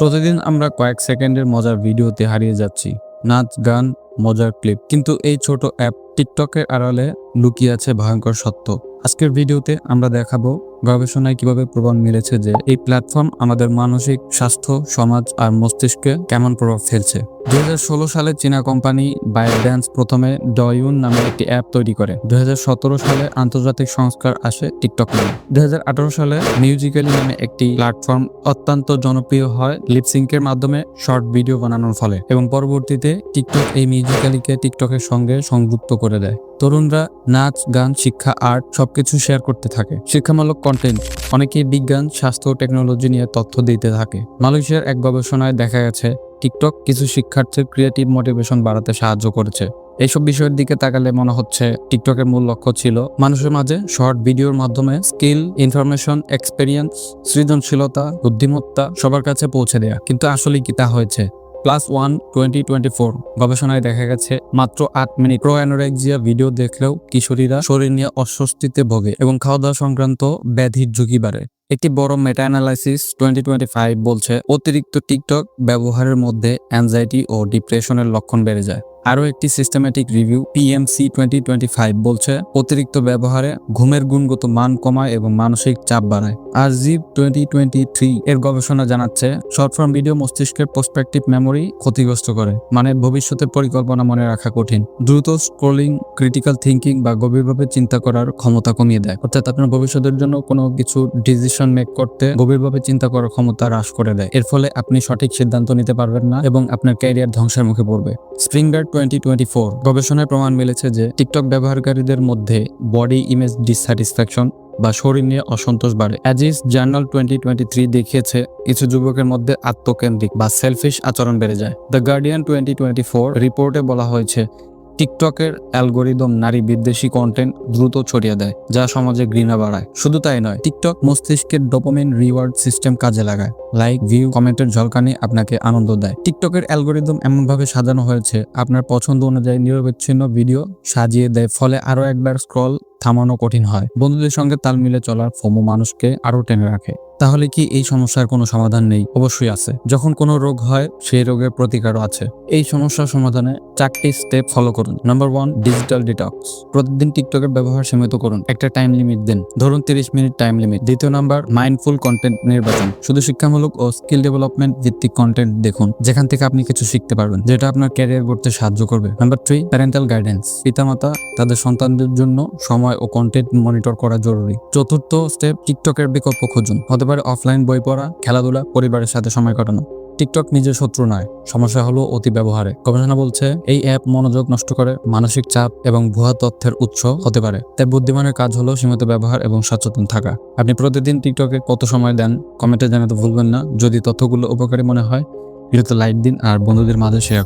প্রতিদিন আমরা কয়েক সেকেন্ডের মজার ভিডিওতে হারিয়ে যাচ্ছি। নাচ, গান, মজার ক্লিপ। কিন্তু এই ছোট অ্যাপ টিকটকের আড়ালে লুকিয়ে আছে ভয়ঙ্কর সত্য। আজকের ভিডিওতে আমরা দেখাবো গবেষণায় কীভাবে প্রমাণ মিলেছে যে এই প্ল্যাটফর্ম আমাদের মানসিক স্বাস্থ্য, সমাজ আর মস্তিষ্কে কেমন প্রভাব ফেলছে। দুই হাজার ষোলো সালে চীনা কোম্পানি বায়োড্যান্স প্রথমে ডয়ুন নামে একটি অ্যাপ তৈরি করে। দুই সালে আন্তর্জাতিক সংস্কার আসে টিকটক নামে। দুই সালে মিউজিক্যালি নামে একটি প্ল্যাটফর্ম অত্যন্ত জনপ্রিয় হয় লিপসিংকের মাধ্যমে শর্ট ভিডিও বানানোর ফলে এবং পরবর্তীতে টিকটক এই মিউজিক্যালিকে টিকটকের সঙ্গে সংযুক্ত করে দেয়। তরুণরা নাচ, গান, শিক্ষা আর্ট সবকিছু শেয়ার করতে থাকে। শিক্ষামূলক কন্টেন্ট অনেকেই বিজ্ঞান, স্বাস্থ্য টেকনোলজি নিয়ে তথ্য দিতে থাকে। মালয়েশিয়ার এক গবেষণায় দেখা গেছে টিকটক কিছু শিক্ষার্থীর ক্রিয়েটিভ মোটিভেশন বাড়াতে সাহায্য করেছে। এইসব বিষয়ের দিকে তাকালে মনে হচ্ছে টিকটকের মূল লক্ষ্য ছিল মানুষের মাঝে শর্ট ভিডিওর মাধ্যমে স্কিল ইনফরমেশন এক্সপেরিয়েন্স সৃজনশীলতা, বুদ্ধিমত্তা সবার কাছে পৌঁছে দেয়া। কিন্তু আসলে কি তা হয়েছে? PLOS One twenty twenty four. গবেষণায় দেখা গেছে, মাত্র আট মিনিট। প্রো অ্যানোরেক্সিয়া ভিডিও দেখলেও কিশোরীরা শরীর নিয়ে অস্বস্তিতে ভোগে এবং খাওয়া দাওয়া সংক্রান্ত ব্যাধির ঝুঁকি বাড়ে। একটি বড় meta analysis twenty twenty five বলছে, অতিরিক্ত টিকটক ব্যবহারের মধ্যে অ্যাংজাইটি ও ডিপ্রেশনের লক্ষণ বেড়ে যায়। আরও একটি systematic review PMC twenty twenty five বলছে, অতিরিক্ত ব্যবহারে ঘুমের গুণগত মান কমায় এবং মানসিক চাপ বাড়ায়। আর জিপ টোয়েন্টি টোয়েন্টি থ্রি এর গবেষণা জানাচ্ছে শর্ট ফর্ম ভিডিও মস্তিষ্কের প্রসপেক্টিভ মেমোরি ক্ষতিগ্রস্ত করে মানে ভবিষ্যতের পরিকল্পনা মনে রাখা কঠিন। দ্রুত স্ক্রোলিং ক্রিটিক্যাল থিঙ্কিং বা গভীরভাবে চিন্তা করার ক্ষমতা কমিয়ে দেয়। অর্থাৎ আপনার ভবিষ্যতের জন্য কোনো কিছু ডিসিশন মেক করতে গভীরভাবে চিন্তা করার ক্ষমতা হ্রাস করে দেয়। এর ফলে আপনি সঠিক সিদ্ধান্ত নিতে পারবেন না এবং আপনার ক্যারিয়ার ধ্বংসের মুখে পড়বে। স্প্রিংগার টোয়েন্টি টোয়েন্টি ফোর গবেষণায় প্রমাণ মিলেছে যে টিকটক ব্যবহারকারীদের মধ্যে বডি ইমেজ ডিসস্যাটিসফ্যাকশন বা শরীর নিয়ে অসন্তোষ বাড়ে। অ্যাজিস জার্নাল টোয়েন্টি টোয়েন্টি থ্রি দেখিয়েছে কিছু যুবকের মধ্যে আত্মকেন্দ্রিক বা সেলফিশ আচরণ বেড়ে যায়। The Guardian twenty twenty four রিপোর্টে বলা হয়েছে টিকটকের অ্যালগোরিদম নারী বিদ্বেষী কন্টেন্ট দ্রুত ছড়িয়ে দেয়, যা সমাজে ঘৃণা বাড়ায়। শুধু তাই নয়, টিকটক মস্তিষ্কের ডোপামিন রিওয়ার্ড সিস্টেম কাজে লাগায়। লাইক ভিউ কমেন্টের ঝলকানি আপনাকে আনন্দ দেয়। টিকটকের অ্যালগোরিদম এমনভাবে সাজানো হয়েছে, আপনার পছন্দ অনুযায়ী নিরবিচ্ছিন্ন ভিডিও সাজিয়ে দেয়, ফলে আরও একবার স্ক্রল থামানো কঠিন হয়। বন্ধুদের সঙ্গে তাল মিলে চলার ফোমো মানুষকে আরও টেনে রাখে। তাহলে কি এই সমস্যার কোনো সমাধান নেই? অবশ্যই আছে। যখন কোনো রোগ হয়, সেই রোগের প্রতিকারও আছে। এই সমস্যার সমাধানে চারটি স্টেপ ফলো করুন। Number one, digital detox. প্রতিদিন টিকটকের ব্যবহার সীমিত করুন। একটা টাইম লিমিট দিন। ধরুন তিরিশ মিনিট টাইম লিমিট। দ্বিতীয় নাম্বার, মাইন্ডফুল কন্টেন্ট নির্বাচন। শুধু শিক্ষামূলক ও স্কিল ডেভেলপমেন্ট ভিত্তিক কন্টেন্ট দেখুন। যেখান থেকে আপনি কিছু শিখতে পারবেন, যেটা আপনার ক্যারিয়ার করতে সাহায্য করবে। Number three, parental guidance. পিতামাতা, তাদের সন্তানদের জন্য সময় ও কন্টেন্ট মনিটর করা জরুরি। চতুর্থ স্টেপ টিকটকের বিকল্প খুঁজুন। হতে পারে অফলাইন বই পড়া, খেলাধুলা, পরিবারের সাথে সময় কাটানো। টিকটক নিজের শত্রু নয়, সমস্যা হলো অতি ব্যবহারে। গবেষণা বলছে, এই অ্যাপ মনোযোগ নষ্ট করে মানসিক চাপ এবং ভুয়া তথ্যের উৎস হতে পারে। তাই বুদ্ধিমানের কাজ হলো সীমিত ব্যবহার এবং সচেতন থাকা। আপনি প্রতিদিন টিকটকে কত সময় দেন কমেন্টে জানাতে ভুলবেন না। যদি তথ্যগুলো উপকারী মনে হয়, ভিডিওতে লাইক দিন আর বন্ধুদের মাঝে শেয়ার